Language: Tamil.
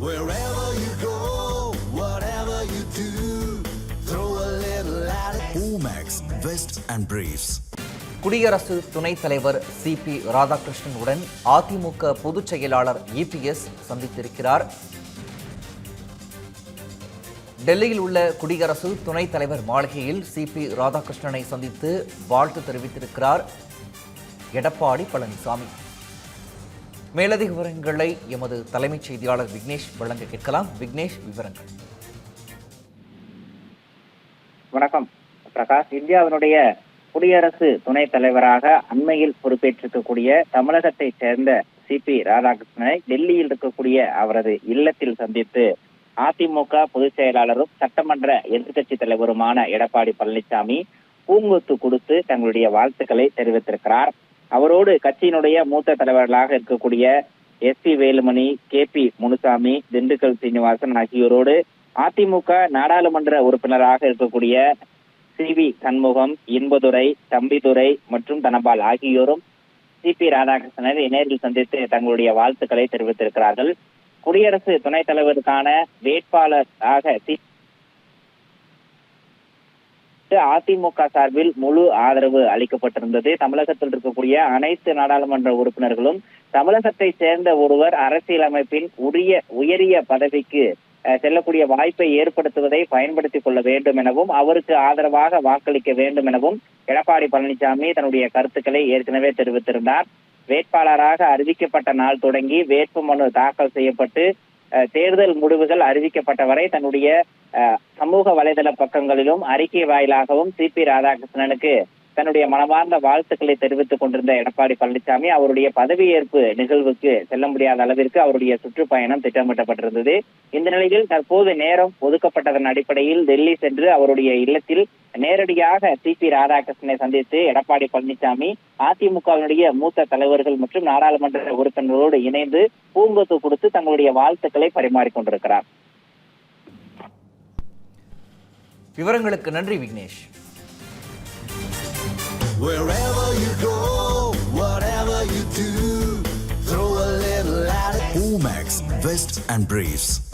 Wherever you go, whatever you do, throw a little at it. Omax, Vest and Briefs. குடியரசு துணைத் தலைவர் சி பி ராதாகிருஷ்ணனுடன் அதிமுக பொதுச் செயலாளர் இபிஎஸ் சந்தித்திருக்கிறார் டெல்லியில் உள்ள குடியரசு துணைத் தலைவர் மாளிகையில் சி பி ராதாகிருஷ்ணனை சந்தித்து வாழ்த்து தெரிவித்திருக்கிறார் எடப்பாடி பழனிசாமி மேலதிக விவரங்களை எமது தலைமைச் செய்தியாளர் விக்னேஷ் வழங்க கேட்கலாம். விக்னேஷ் விவரங்கள். வணக்கம். பிரகாஷ் இந்தியாவினுடைய குடியரசு துணைத் தலைவராக அண்மையில் பொறுப்பேற்றிருக்கக்கூடிய தமிழகத்தைச் சேர்ந்த சி பி ராதாகிருஷ்ணனை டெல்லியில் இருக்கக்கூடிய அவரது இல்லத்தில் சந்தித்து அதிமுக பொதுச் செயலாளரும் சட்டமன்ற எதிர்க்கட்சி தலைவருமான எடப்பாடி பழனிசாமி பூங்கொத்து கொடுத்து தங்களுடைய வாழ்த்துக்களை தெரிவித்திருக்கிறார். அவரோடு கட்சியினுடைய மூத்த தலைவர்களாக இருக்கக்கூடிய S P Velumani K P Munusamy Dindigul Srinivasan ஆகியோரோடு AIADMK நாடாளுமன்ற உறுப்பினராக இருக்கக்கூடிய சி வி சண்முகம் இன்பதுரை தம்பிதுரை மற்றும் தனபால் ஆகியோரும் சி பி ராதாகிருஷ்ணனை நேரில் சந்தித்து தங்களுடைய வாழ்த்துக்களை தெரிவித்திருக்கிறார்கள். குடியரசு துணைத் தலைவருக்கான வேட்பாளராக சி அதிமுக சார்பில் முழு ஆதரவு அளிக்கப்பட்டிருந்தது. தமிழகத்தில் இருக்கக்கூடிய அனைத்து நாடாளுமன்ற உறுப்பினர்களும் தமிழகத்தை சேர்ந்த ஒருவர் அரசியலமைப்பின் உரிய உயரிய பதவிக்கு செல்லக்கூடிய வாய்ப்பை ஏற்படுத்துவதை பயன்படுத்திக் கொள்ள வேண்டும் எனவும் அவருக்கு ஆதரவாக வாக்களிக்க வேண்டும் எனவும் எடப்பாடி பழனிசாமி தன்னுடைய கருத்துக்களை ஏற்கனவே தெரிவித்திருந்தார். வேட்பாளராக அறிவிக்கப்பட்ட நாள் தொடங்கி வேட்புமனு தாக்கல் செய்யப்பட்டு தேர்தல் முடிவுகள் அறிவிக்கப்பட்ட வரை தன்னுடைய சமூக வலைதள பக்கங்களிலும் அறிக்கை வாயிலாகவும் சி பி ராதாகிருஷ்ணனுக்கு தன்னுடைய மனமார்ந்த வாழ்த்துக்களை தெரிவித்துக் கொண்டிருந்த எடப்பாடி பழனிசாமி அவருடைய பதவியேற்பு நிகழ்வுக்கு செல்ல முடியாத அளவிற்கு அவருடைய சுற்றுப்பயணம் திட்டமிட்டப்பட்டிருந்தது இந்த நிலையில் தற்போது நேரம் ஒதுக்கப்பட்டதன் அடிப்படையில் டெல்லி சென்று அவருடைய இல்லத்தில் நேரடியாக சி பி ராதாகிருஷ்ணனை சந்தித்து எடப்பாடி பழனிசாமி அதிமுகவினுடைய மூத்த தலைவர்கள் மற்றும் நாடாளுமன்ற உறுப்பினர்களோடு இணைந்து பூங்கொத்து கொடுத்து தங்களுடைய வாழ்த்துக்களை பரிமாறிக்கொண்டிருக்கிறார் விவரங்களுக்கு நன்றி Vignesh Wherever you go, whatever you do, throw a little at it. Omax, Vest and Briefs.